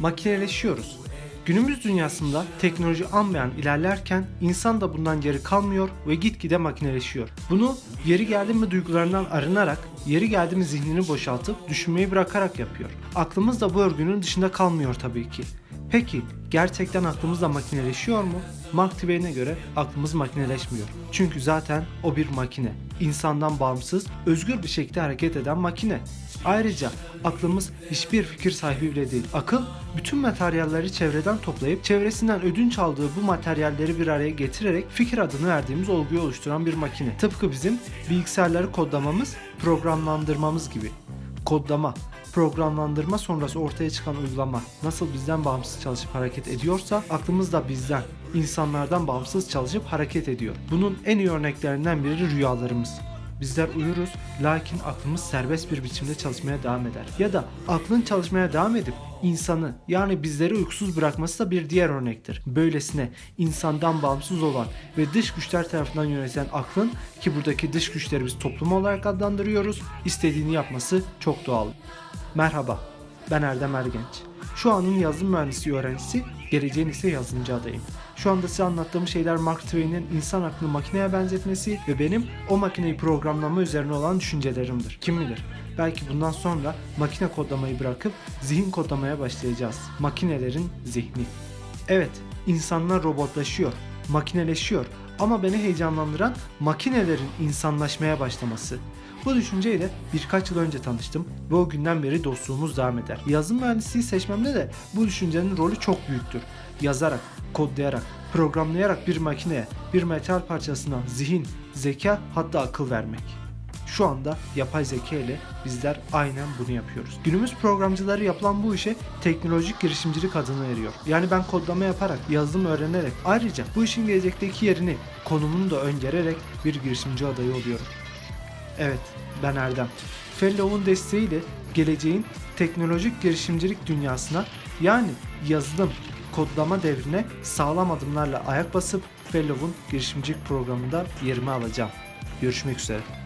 makineleşiyoruz. Günümüz dünyasında teknoloji anmayan ilerlerken insan da bundan geri kalmıyor ve gitgide makineleşiyor. Bunu yeri geldi mi duygularından arınarak, yeri geldi mi zihnini boşaltıp düşünmeyi bırakarak yapıyor. Aklımız da bu örgünün dışında kalmıyor tabii ki. Peki gerçekten aklımız da makineleşiyor mu? Mark Twain'e göre aklımız makineleşmiyor. Çünkü zaten o bir makine. İnsandan bağımsız, özgür bir şekilde hareket eden makine. Ayrıca aklımız hiçbir fikir sahibi bile değil. Akıl bütün materyalleri çevreden toplayıp çevresinden ödünç aldığı bu materyalleri bir araya getirerek fikir adını verdiğimiz olguyu oluşturan bir makine. Tıpkı bizim bilgisayarları kodlamamız, programlandırmamız gibi. Kodlama, programlandırma sonrası ortaya çıkan uygulama nasıl bizden bağımsız çalışıp hareket ediyorsa aklımız da bizden, insanlardan bağımsız çalışıp hareket ediyor. Bunun en iyi örneklerinden biri rüyalarımız. Bizler uyuruz lakin aklımız serbest bir biçimde çalışmaya devam eder. Ya da aklın çalışmaya devam edip insanı yani bizleri uykusuz bırakması da bir diğer örnektir. Böylesine insandan bağımsız olan ve dış güçler tarafından yönetilen aklın ki buradaki dış güçleri biz toplum olarak adlandırıyoruz istediğini yapması çok doğal. Merhaba ben Erdem Ergenç. Şu anın yazılım mühendisliği öğrencisi, geleceğin ise yazılımcı adayım. Şu anda size anlattığım şeyler Mark Twain'in insan aklını makineye benzetmesi ve benim o makineyi programlama üzerine olan düşüncelerimdir. Kim bilir? Belki bundan sonra makine kodlamayı bırakıp zihin kodlamaya başlayacağız. Makinelerin zihni. Evet, insanlar robotlaşıyor, makineleşiyor ama beni heyecanlandıran makinelerin insanlaşmaya başlaması. Bu düşünceyle birkaç yıl önce tanıştım ve o günden beri dostluğumuz devam eder. Yazılım mühendisliği seçmemde de bu düşüncenin rolü çok büyüktür. Yazarak, kodlayarak, programlayarak bir makineye, bir metal parçasına zihin, zeka hatta akıl vermek. Şu anda yapay zeka ile bizler aynen bunu yapıyoruz. Günümüz programcıları yapılan bu işe teknolojik girişimcilik adını veriyor. Yani ben kodlama yaparak, yazılım öğrenerek, ayrıca bu işin gelecekteki yerini, konumunu da öngörerek bir girişimci adayı oluyorum. Evet, ben Erdem. Fellow'un desteğiyle geleceğin teknolojik girişimcilik dünyasına yani yazılım, kodlama devrine sağlam adımlarla ayak basıp Fellow'un girişimcilik programında yerimi alacağım. Görüşmek üzere.